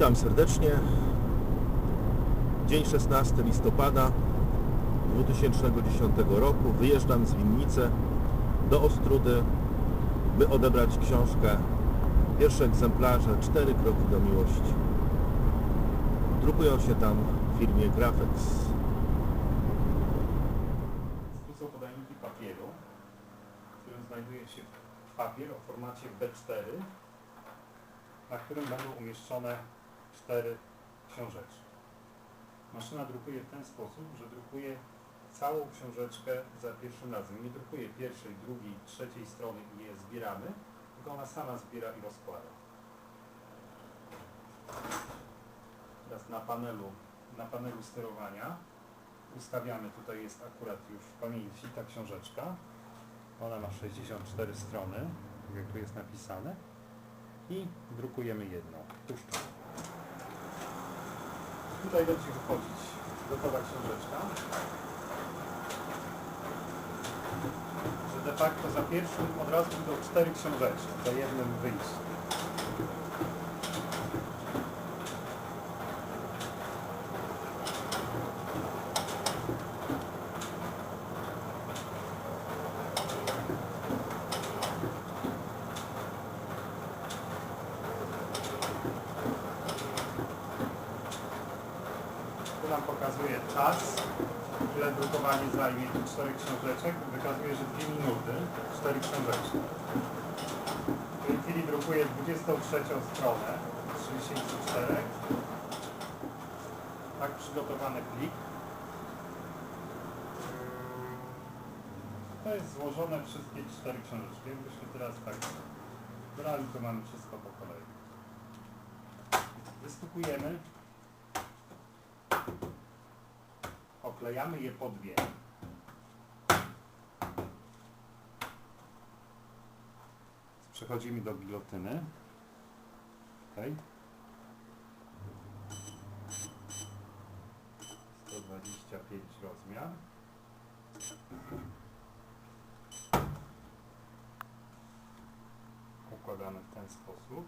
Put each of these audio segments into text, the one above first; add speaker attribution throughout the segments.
Speaker 1: Witam serdecznie. Dzień 16 listopada 2010 roku. Wyjeżdżam z Winnicy do Ostrudy, by odebrać książkę. Pierwsze egzemplarze, Cztery kroki do miłości. Drukują się tam w firmie Grafex.
Speaker 2: Tu są podajniki papieru, w którym znajduje się papier o formacie B4, na którym będą umieszczone cztery książeczki. Maszyna drukuje w ten sposób, że drukuje całą książeczkę za pierwszym razem. Nie drukuje pierwszej, drugiej, trzeciej strony i je zbieramy, tylko ona sama zbiera i rozkłada. Teraz na panelu, na panelu sterowania ustawiamy, tutaj jest akurat już w pamięci ta książeczka. Ona ma 64 strony, tak jak tu jest napisane. I drukujemy jedną. Puszczam. Tutaj będzie wychodzić gotowa książeczka. Że de facto za pierwszym od razu będą cztery książeczki, za jednym wyjściem. Tu nam pokazuje czas, ile drukowanie zajmie tych czterech książeczek. Wykazuje, że 2 minuty, cztery książeczki. W tej chwili drukuję 23 stronę, 34. Tak przygotowany plik. To jest złożone wszystkie cztery książeczki. Jakbyśmy teraz tak brali, to mamy wszystko po kolei. Wystukujemy oklejamy je po dwie. Przechodzimy do gilotyny. Okay. 125 rozmiar. Układamy w ten sposób.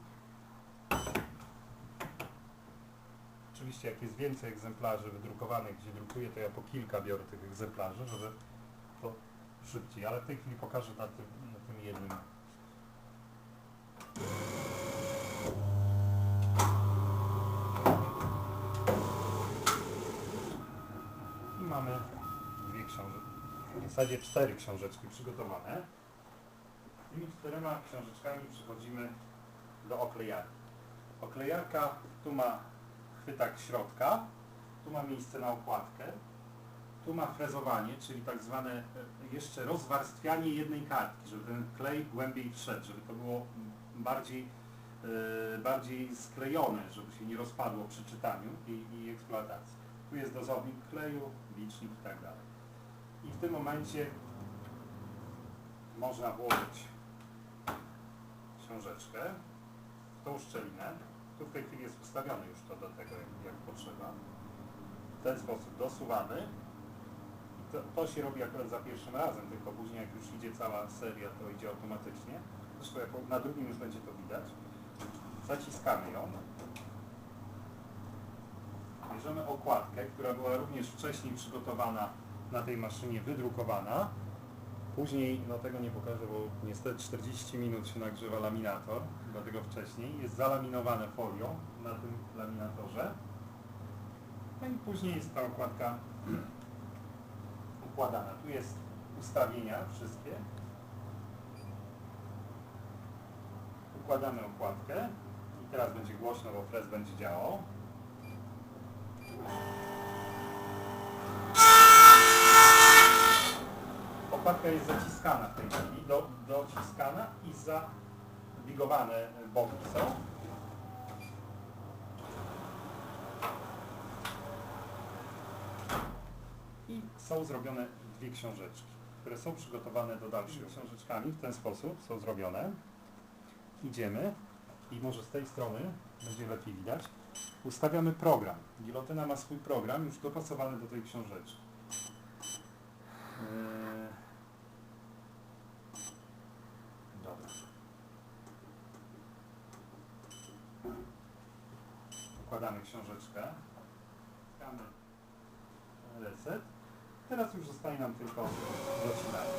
Speaker 2: Oczywiście jak jest więcej egzemplarzy wydrukowanych, gdzie drukuję, to ja po kilka biorę tych egzemplarzy, żeby to szybciej, ale w tej chwili pokażę na tym, na tym jednym. I mamy dwie książeczki, w zasadzie cztery książeczki przygotowane. Tymi czterema książeczkami przechodzimy do oklejarki. Oklejarka tu ma chwytak środka, tu ma miejsce na okładkę, tu ma frezowanie, czyli tak zwane e, jeszcze rozwarstwianie jednej kartki, żeby ten klej głębiej wszedł, żeby to było bardziej, e, bardziej sklejone, żeby się nie rozpadło przy czytaniu i, i eksploatacji. Tu jest dozownik kleju, licznik i tak dalej. I w tym momencie można włożyć książeczkę w tą szczelinę. W tej chwili jest ustawione już to do tego, jak, jak potrzeba. W ten sposób dosuwany. I to, to się robi akurat za pierwszym razem, tylko później jak już idzie cała seria, to idzie automatycznie. Zresztą jako na drugim już będzie to widać. Zaciskamy ją. Bierzemy okładkę, która była również wcześniej przygotowana na tej maszynie, wydrukowana. Później, no tego nie pokażę, bo niestety 40 minut się nagrzewa laminator, dlatego wcześniej. Jest zalaminowane folią na tym laminatorze. No i później jest ta okładka układana. Tu jest ustawienia wszystkie. Układamy okładkę i teraz będzie głośno, bo frez będzie działał. Okładka jest zaciskana w tej chwili, do, dociskana i zabigowane boki są. I są zrobione dwie książeczki, które są przygotowane do dalszych książeczkami. W ten sposób są zrobione. Idziemy i może z tej strony będzie lepiej widać. Ustawiamy program. Gilotyna ma swój program już dopasowany do tej książeczki. Eee, Dobra. odkładamy książeczkę. Wciskamy reset. Teraz już zostaje nam tylko docinanie.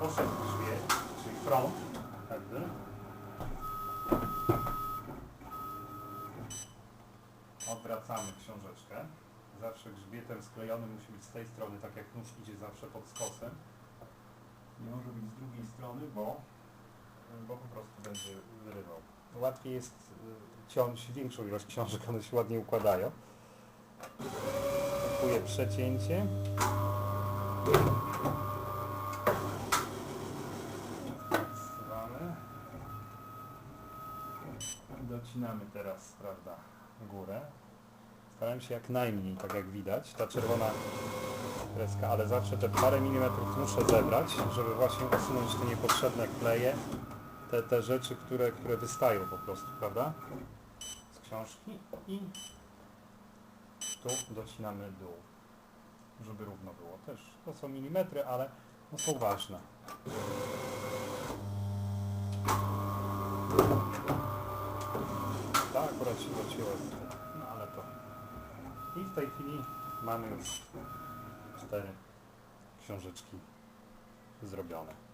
Speaker 2: Poszedł grzbiet, czyli front, jakby. Odwracamy książeczkę. Zawsze grzbietem sklejony musi być z tej strony, tak jak nóż idzie zawsze pod skosem. Nie może być z drugiej strony, bo, bo po prostu będzie wyrywał. Łatwiej jest y, ciąć większą ilość książek, one się ładnie układają. Kupuję przecięcie. Docinamy teraz, prawda, górę. Starałem się jak najmniej, tak jak widać. Ta czerwona kreska, ale zawsze te parę milimetrów muszę zebrać, żeby właśnie usunąć te niepotrzebne kleje, te, te rzeczy, które, które wystają po prostu, prawda? Z książki i tu docinamy dół, żeby równo było. Też to są milimetry, ale no są ważne. Tak, akurat się docięło, no ale to. I w tej chwili mamy już cztery książeczki zrobione.